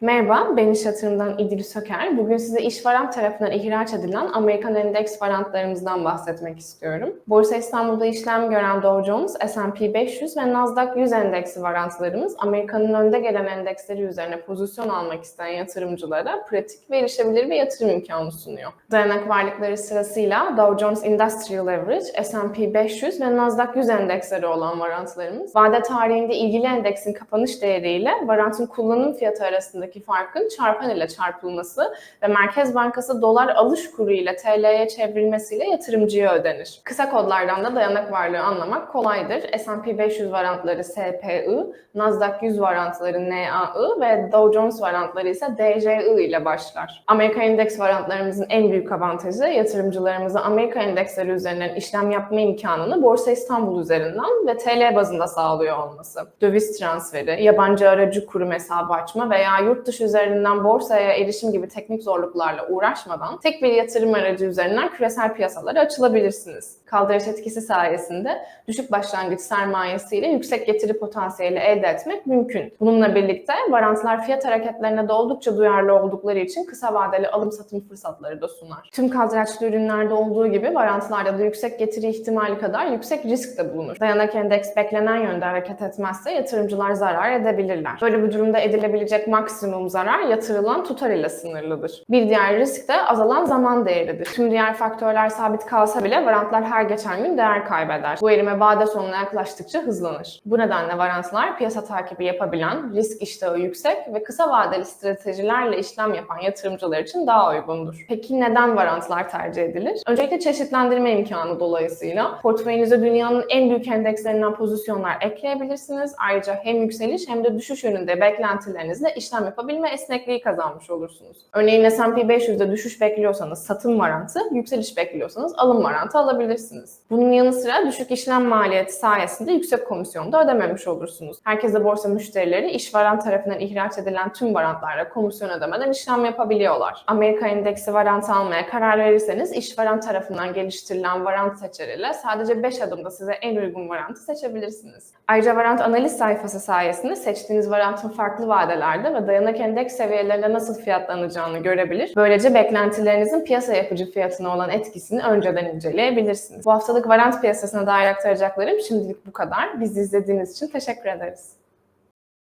Merhaba, ben İş Yatırım'dan İdil Söker. Bugün size işveren tarafından ihraç edilen Amerikan endeks varantlarımızdan bahsetmek istiyorum. Borsa İstanbul'da işlem gören Dow Jones, S&P 500 ve Nasdaq 100 endeksi varantlarımız Amerika'nın önde gelen endeksleri üzerine pozisyon almak isteyen yatırımcılara pratik ve erişebilir bir yatırım imkanı sunuyor. Dayanak varlıkları sırasıyla Dow Jones Industrial Average, S&P 500 ve Nasdaq 100 endeksleri olan varantlarımız, vade tarihinde ilgili endeksin kapanış değeriyle varantın kullanım fiyatı arasında arasındaki farkın çarpan ile çarpılması ve Merkez Bankası dolar alış kuru ile TL'ye çevrilmesiyle yatırımcıya ödenir. Kısa kodlardan da dayanak varlığı anlamak kolaydır. S&P 500 varantları SPI, Nasdaq 100 varantları NAI ve Dow Jones varantları ise DJI ile başlar. Amerika endeks varantlarımızın en büyük avantajı yatırımcılarımıza Amerika endeksleri üzerinden işlem yapma imkanını Borsa İstanbul üzerinden ve TL bazında sağlıyor olması. Döviz transferi, yabancı aracı kurum hesabı açma veya yurt yurt dışı üzerinden borsaya erişim gibi teknik zorluklarla uğraşmadan tek bir yatırım aracı üzerinden küresel piyasalara açılabilirsiniz. Kaldırış etkisi sayesinde düşük başlangıç sermayesiyle yüksek getiri potansiyeli elde etmek mümkün. Bununla birlikte varantlar fiyat hareketlerine de oldukça duyarlı oldukları için kısa vadeli alım satım fırsatları da sunar. Tüm kaldıraçlı ürünlerde olduğu gibi varantlarda da yüksek getiri ihtimali kadar yüksek risk de bulunur. Dayanak endeks beklenen yönde hareket etmezse yatırımcılar zarar edebilirler. Böyle bir durumda edilebilecek maksimum maksimum zarar yatırılan tutar ile sınırlıdır. Bir diğer risk de azalan zaman değeridir. Tüm diğer faktörler sabit kalsa bile varantlar her geçen gün değer kaybeder. Bu erime vade sonuna yaklaştıkça hızlanır. Bu nedenle varantlar piyasa takibi yapabilen, risk iştahı yüksek ve kısa vadeli stratejilerle işlem yapan yatırımcılar için daha uygundur. Peki neden varantlar tercih edilir? Öncelikle çeşitlendirme imkanı dolayısıyla portföyünüze dünyanın en büyük endekslerinden pozisyonlar ekleyebilirsiniz. Ayrıca hem yükseliş hem de düşüş yönünde beklentilerinizle işlem yapabilme esnekliği kazanmış olursunuz. Örneğin S&P 500'de düşüş bekliyorsanız satım varantı, yükseliş bekliyorsanız alım varantı alabilirsiniz. Bunun yanı sıra düşük işlem maliyeti sayesinde yüksek komisyon da ödememiş olursunuz. Herkese borsa müşterileri işveren tarafından ihraç edilen tüm varantlarla komisyon ödemeden işlem yapabiliyorlar. Amerika endeksi varantı almaya karar verirseniz işveren tarafından geliştirilen varant seçeriyle sadece 5 adımda size en uygun varantı seçebilirsiniz. Ayrıca varant analiz sayfası sayesinde seçtiğiniz varantın farklı vadelerde ve dayanıklı dayanak endeks seviyelerinde nasıl fiyatlanacağını görebilir. Böylece beklentilerinizin piyasa yapıcı fiyatına olan etkisini önceden inceleyebilirsiniz. Bu haftalık varant piyasasına dair aktaracaklarım şimdilik bu kadar. Bizi izlediğiniz için teşekkür ederiz.